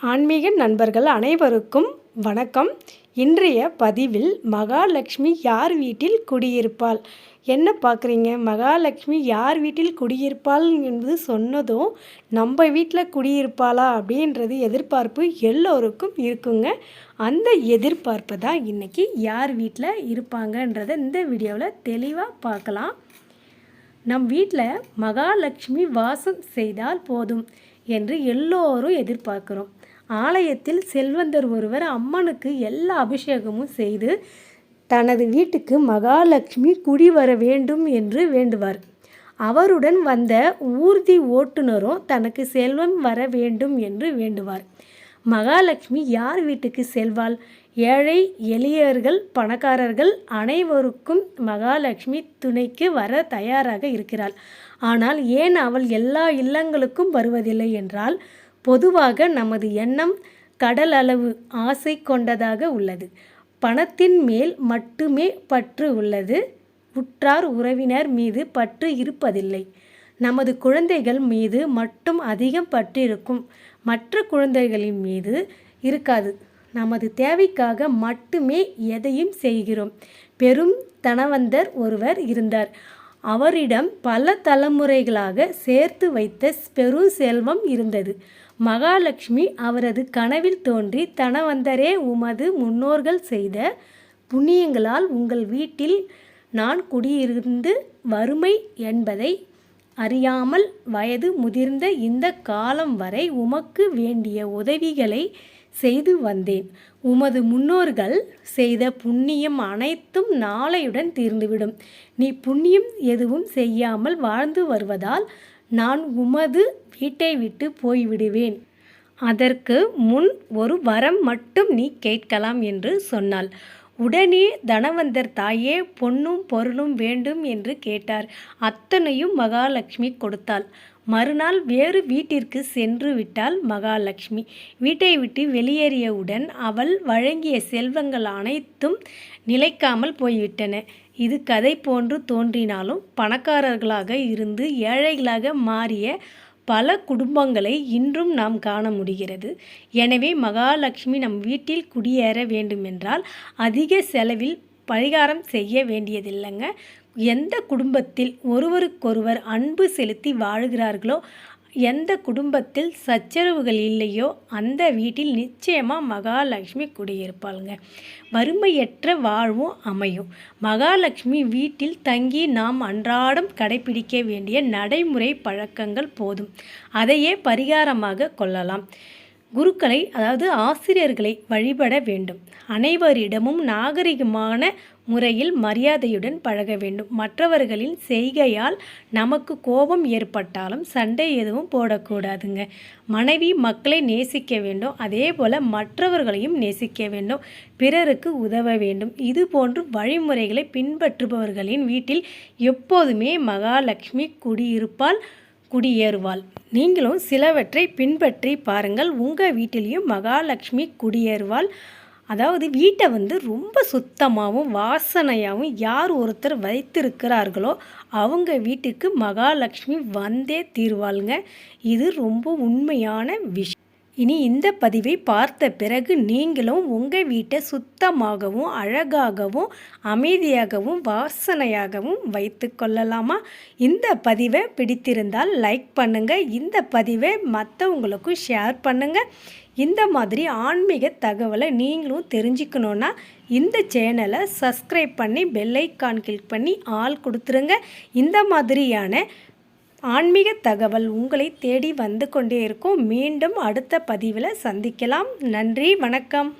ஆன்மீக நண்பர்கள் அனைவருக்கும் வணக்கம். இன்றைய பதிவில் மகாலட்சுமி யார் வீட்டில் குடியிருப்பாள்? என்ன பார்க்குறீங்க? மகாலட்சுமி யார் வீட்டில் குடியிருப்பாள் என்பது சொன்னதும் நம்ம வீட்டில் குடியிருப்பாளா அப்படின்றது எதிர்பார்ப்பு எல்லோருக்கும் இருக்குங்க. அந்த எதிர்பார்ப்பு தான் இன்றைக்கி யார் வீட்டில் இருப்பாங்கன்றதை இந்த வீடியோவில் தெளிவாக பார்க்கலாம். நம் வீட்டில் மகாலட்சுமி வாசம் செய்தால் போதும் என்று எல்லோரும் எதிர்பார்க்குறோம். ஆலயத்தில் செல்வந்தர் ஒருவர் அம்மனுக்கு எல்லா அபிஷேகமும் செய்து தனது வீட்டுக்கு மகாலட்சுமி குடி வர வேண்டும் என்று வேண்டுவார். அவருடன் வந்த ஊர்தி ஓட்டுநரும் தனக்கு செல்வம் வர வேண்டும் என்று வேண்டுவார். மகாலட்சுமி யார் வீட்டுக்கு செல்வாள்? ஏழை எளியர்கள் பணக்காரர்கள் அனைவருக்கும் மகாலட்சுமி துணைக்கு வர தயாராக இருக்கிறாள். ஆனால் ஏன் அவள் எல்லா இல்லங்களுக்கும் வருவதில்லை என்றால் பொதுவாக நமது எண்ணம் கடல் அளவு ஆசை கொண்டதாக உள்ளது. பணத்தின் மேல் மட்டுமே பற்று உள்ளது. உற்றார் உறவினர் மீது பற்று இருப்பதில்லை. நமது குழந்தைகள் மீது மட்டும் அதிகம் பற்று இருக்கும் மற்ற குழந்தைகளின் மீது இருக்காது. நமது தேவைக்காக மட்டுமே எதையும் செய்கிறோம். பெரும் தனவந்தர் ஒருவர் இருந்தார். அவரிடம் பல தலைமுறைகளாக சேர்த்து வைத்த பெரும் செல்வம் இருந்தது. மகாலட்சுமி அவரது கனவில் தோன்றி தனவந்தரே உமது முன்னோர்கள் செய்த புண்ணியங்களால் உங்கள் வீட்டில் நான் குடியிருந்து வறுமை என்பதை அறியாமல் வயது முதிர்ந்த இந்த காலம் வரை உமக்கு வேண்டிய உதவிகளை செய்து வந்தேன். உமது முன்னோர்கள் செய்த புண்ணியம் அனைத்தும் நாளையுடன் தீர்ந்துவிடும். நீ புண்ணியம் எதுவும் செய்யாமல் வாழ்ந்து வருவதால் நான் உமது வீட்டை விட்டு போய்விடுவேன். அதற்கு முன் ஒரு வரம் மட்டும் நீ கேட்கலாம் என்று சொன்னாள். உடனே தனவந்தர் தாயே பொன்னும் பொருளும் வேண்டும் என்று கேட்டார். அத்தனையும் மகாலட்சுமி கொடுத்தாள். மறுநாள் வேறு வீட்டிற்கு சென்று விட்டாள் மகாலட்சுமி. வீட்டை விட்டு வெளியேறியவுடன் அவள் வழங்கிய செல்வங்கள் அனைத்தும் நிலைக்காமல் போய்விட்டன. இது கதை போன்று தோன்றினாலும் பணக்காரர்களாக இருந்து ஏழைகளாக மாறிய பல குடும்பங்களை இன்றும் நாம் காண முடிகிறது. எனவே மகாலட்சுமி நம் வீட்டில் குடியேற வேண்டுமென்றால் அதிக செலவில் பரிகாரம் செய்ய வேண்டியதில்லைங்க. எந்த குடும்பத்தில் ஒருவருக்கொருவர் அன்பு செலுத்தி வாழ்கிறார்களோ எந்த குடும்பத்தில் சச்சரவுகள் இல்லையோ அந்த வீட்டில் நிச்சயமாக மகாலட்சுமி குடியிருப்பாளுங்க. வறுமையற்ற வாழ்வும் அமையும். மகாலட்சுமி வீட்டில் தங்கி நாம் அன்றாடம் கடைபிடிக்க வேண்டிய நடைமுறை பழக்கங்கள் போதும். அதையே பரிகாரமாக கொள்ளலாம். குருக்களை அதாவது ஆசிரியர்களை வழிபட வேண்டும். அனைவரிடமும் நாகரிகமான முறையில் மரியாதையுடன் பழக வேண்டும். மற்றவர்களின் செய்கையால் நமக்கு கோபம் ஏற்பட்டாலும் சண்டை எதுவும் போடக்கூடாதுங்க. மனைவி மக்களை நேசிக்க வேண்டும். அதே போல் மற்றவர்களையும் நேசிக்க வேண்டும். பிறருக்கு உதவ வேண்டும். இது போன்று வழிமுறைகளை பின்பற்றுபவர்களின் வீட்டில் எப்போதுமே மகாலட்சுமி குடியிருப்பால் குடியேறுவாள். நீங்களும் சிலவற்றை பின்பற்றி பாருங்கள். உங்கள் வீட்டிலையும் மகாலட்சுமி குடியேறுவாள். அதாவது வீட்டை வந்து ரொம்ப சுத்தமாகவும் வாசனையாகவும் யார் ஒருத்தர் வைத்திருக்கிறார்களோ அவங்க வீட்டுக்கு மகாலட்சுமி வந்தே தீர்வாளுங்க. இது ரொம்ப உண்மையான விஷயம். இனி இந்த பதிவை பார்த்த பிறகு நீங்களும் உங்கள் வீட்டை சுத்தமாகவும் அழகாகவும் அமைதியாகவும் வாசனையாகவும் வைத்து கொள்ளலாமா? இந்த பதிவை பிடித்திருந்தால் லைக் பண்ணுங்கள் இந்த பதிவை மற்றவங்களுக்கும் ஷேர் பண்ணுங்கள் இந்த மாதிரி ஆன்மீக தகவலை நீங்களும் தெரிஞ்சுக்கணுன்னா இந்த சேனலை சப்ஸ்கிரைப் பண்ணி பெல்லைக்கான் கிளிக் பண்ணி ஆள் கொடுத்துருங்க. இந்த மாதிரியான ஆன்மீக தகவல் உங்களை தேடி வந்து கொண்டே இருக்கும். மீண்டும் அடுத்த பதிவில் சந்திக்கலாம். நன்றி வணக்கம்.